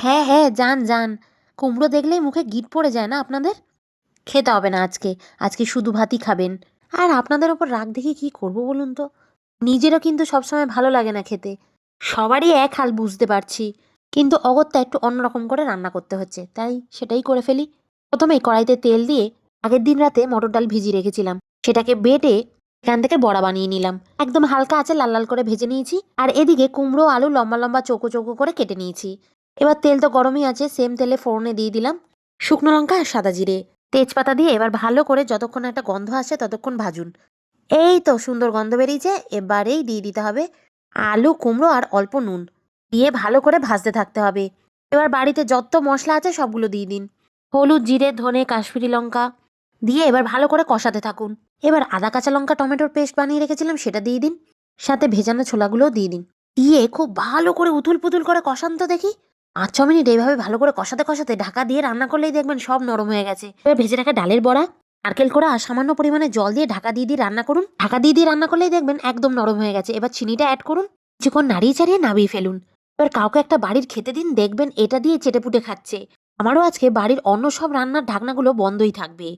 হ্যাঁ হ্যাঁ যান যান। কুমড়ো দেখলেই মুখে গিট পড়ে যায় না আপনাদের? খেতে হবে না আজকে। আজকে শুধু ভাতই খাবেন। আর আপনাদের ওপর রাগ দেখে কি করব বলুন তো? নিজেরও কিন্তু সবসময় ভালো লাগে না খেতে। সবারই এক হাল বুঝতে পারছি। কিন্তু অগত্যা একটু অন্যরকম করে রান্না করতে হচ্ছে। তাই সেটাই করে ফেলি। প্রথমেই কড়াইতে তেল দিয়ে আগের দিন রাতে মটর ডাল ভিজিয়ে রেখেছিলাম। সেটাকে বেটে এখান থেকে বড়া বানিয়ে নিলাম। একদম হালকা আছে লাল লাল করে ভেজে নিয়েছি। আর এদিকে কুমড়ো, আলু লম্বা লম্বা, চৌকো চৌকো করে কেটে নিয়েছি। এবার তেল তো গরমই আছে সেম তেলে ফোড়নে দিয়ে দিলাম। শুকনো লঙ্কা আর সাদা জিরে। তেজপাতা দিয়ে এবার ভালো করে যতক্ষণ একটা গন্ধ আসে ততক্ষণ ভাজুন। এই তো সুন্দর গন্ধ বেরিয়েছে, এবারেই দিয়ে দিতে হবে আলু, কুমড়ো আর অল্প নুন। দিয়ে ভালো করে ভাজতে থাকতে হবে। এবার বাড়িতে যত মশলা আছে সবগুলো দিয়ে দিন। হলুদ, জিরে, ধনে, কাশ্মীরি লঙ্কা দিয়ে এবার ভালো করে কষাতে থাকুন। এবার আদা, কাঁচা লঙ্কা, টমেটোর পেস্ট বানিয়ে রেখেছিলাম সেটা দিয়ে দিন। সাথে ভেজানো ছোলাগুলোও দিয়ে দিন। দিয়ে খুব ভালো করে উথুল পুতুল করে কষান তো দেখি। পাঁচ ছ মিনিট এইভাবে ভালো করে কষাতে কষাতে ঢাকা দিয়ে রান্না করলেই দেখবেন সব নরম হয়ে গেছে। এবার ভেজে রাখা ডালের বড়া, নারকেল করা আর সামান্য পরিমাণে জল দিয়ে ঢাকা দিয়ে দিয়ে রান্না করুন। ঢাকা দিয়ে দিয়ে রান্না করলেই দেখবেন একদম নরম হয়ে গেছে। এবার চিনিটা অ্যাড করুন। কিছুক্ষণ নাড়িয়ে চাড়িয়ে নামিয়ে ফেলুন। এবার কাউকে একটা বাড়ির খেতে দিন, দেখবেন এটা দিয়ে চেটেপুটে খাচ্ছে। আমারও আজকে বাড়ির অন্য সব রান্নার ঢাকনাগুলো বন্ধই থাকবে।